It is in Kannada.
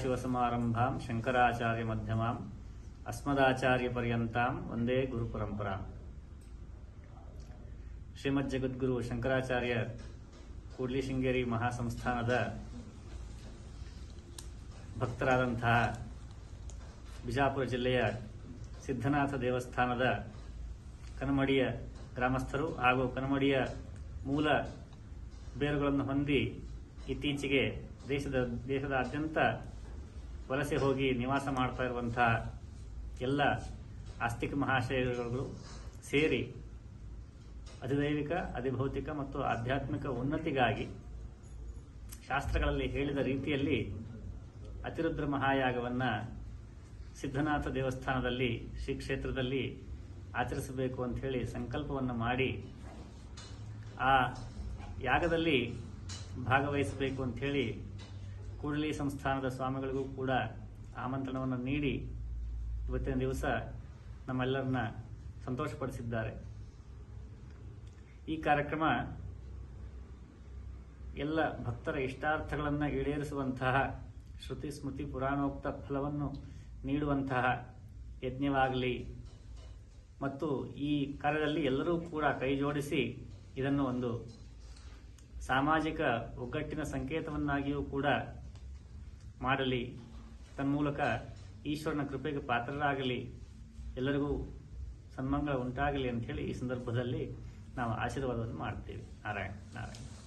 ಸದಾಶಿವಸಮಾರಂಭಾಂ ಶಂಕರಾಚಾರ್ಯ ಮಧ್ಯಮಾಂ ಅಸ್ಮದಾಚಾರ್ಯ ಪರ್ಯಂತಾಂ ಒಂದೇ ಗುರು ಪರಂಪರಾ ಶ್ರೀಮದ್ ಜಗದ್ಗುರು ಶಂಕರಾಚಾರ್ಯ ಕೂಡ್ಲಿ ಶೃಂಗೇರಿ ಮಹಾಸಂಸ್ಥಾನದ ಭಕ್ತರಾದಂತಹ ಬಿಜಾಪುರ ಜಿಲ್ಲೆಯ ಸಿದ್ಧನಾಥ ದೇವಸ್ಥಾನದ ಕನಮಡಿಯ ಗ್ರಾಮಸ್ಥರು ಹಾಗೂ ಕನಮಡಿಯ ಮೂಲ ಬೇರುಗಳನ್ನು ಹೊಂದಿ ಇತ್ತೀಚೆಗೆ ದೇಶದ ದೇಶದಾದ್ಯಂತ ವಲಸೆ ಹೋಗಿ ನಿವಾಸ ಮಾಡ್ತಾ ಇರುವಂತಹ ಎಲ್ಲ ಆಸ್ತಿಕ ಮಹಾಶಯಗಳು ಸೇರಿ ಅಧಿದೈವಿಕ, ಅಧಿಭೌತಿಕ ಮತ್ತು ಆಧ್ಯಾತ್ಮಿಕ ಉನ್ನತಿಗಾಗಿ ಶಾಸ್ತ್ರಗಳಲ್ಲಿ ಹೇಳಿದ ರೀತಿಯಲ್ಲಿ ಅತಿರುದ್ರ ಮಹಾಯಾಗವನ್ನು ಸಿದ್ಧನಾಥ ದೇವಸ್ಥಾನದಲ್ಲಿ, ಶ್ರೀ ಕ್ಷೇತ್ರದಲ್ಲಿ ಆಚರಿಸಬೇಕು ಅಂತ ಹೇಳಿ ಸಂಕಲ್ಪವನ್ನು ಮಾಡಿ ಆ ಯಾಗದಲ್ಲಿ ಭಾಗವಹಿಸಬೇಕು ಅಂಥೇಳಿ ಕೂಡಲಿ ಸಂಸ್ಥಾನದ ಸ್ವಾಮಿಗಳಿಗೂ ಕೂಡ ಆಮಂತ್ರಣವನ್ನು ನೀಡಿ ಇವತ್ತಿನ ದಿವಸ ನಮ್ಮೆಲ್ಲರನ್ನ ಸಂತೋಷಪಡಿಸಿದ್ದಾರೆ. ಈ ಕಾರ್ಯಕ್ರಮ ಎಲ್ಲ ಭಕ್ತರ ಇಷ್ಟಾರ್ಥಗಳನ್ನು ಈಡೇರಿಸುವಂತಹ ಶ್ರುತಿ ಸ್ಮೃತಿ ಪುರಾಣೋಕ್ತ ಫಲವನ್ನು ನೀಡುವಂತಹ ಯಜ್ಞವಾಗಲಿ ಮತ್ತು ಈ ಕಾರ್ಯದಲ್ಲಿ ಎಲ್ಲರೂ ಕೂಡ ಕೈ ಜೋಡಿಸಿ ಇದನ್ನು ಒಂದು ಸಾಮಾಜಿಕ ಒಗ್ಗಟ್ಟಿನ ಸಂಕೇತವನ್ನಾಗಿಯೂ ಕೂಡ ಮಾಡಲಿ. ತನ್ಮೂಲಕ ಈಶ್ವರನ ಕೃಪೆಗೆ ಪಾತ್ರರಾಗಲಿ. ಎಲ್ಲರಿಗೂ ಸನ್ಮಂಗಳ ಉಂಟಾಗಲಿ ಅಂತ ಹೇಳಿ ಈ ಸಂದರ್ಭದಲ್ಲಿ ನಾವು ಆಶೀರ್ವಾದವನ್ನು ಮಾಡ್ತೀವಿ. ನಾರಾಯಣ ನಾರಾಯಣ.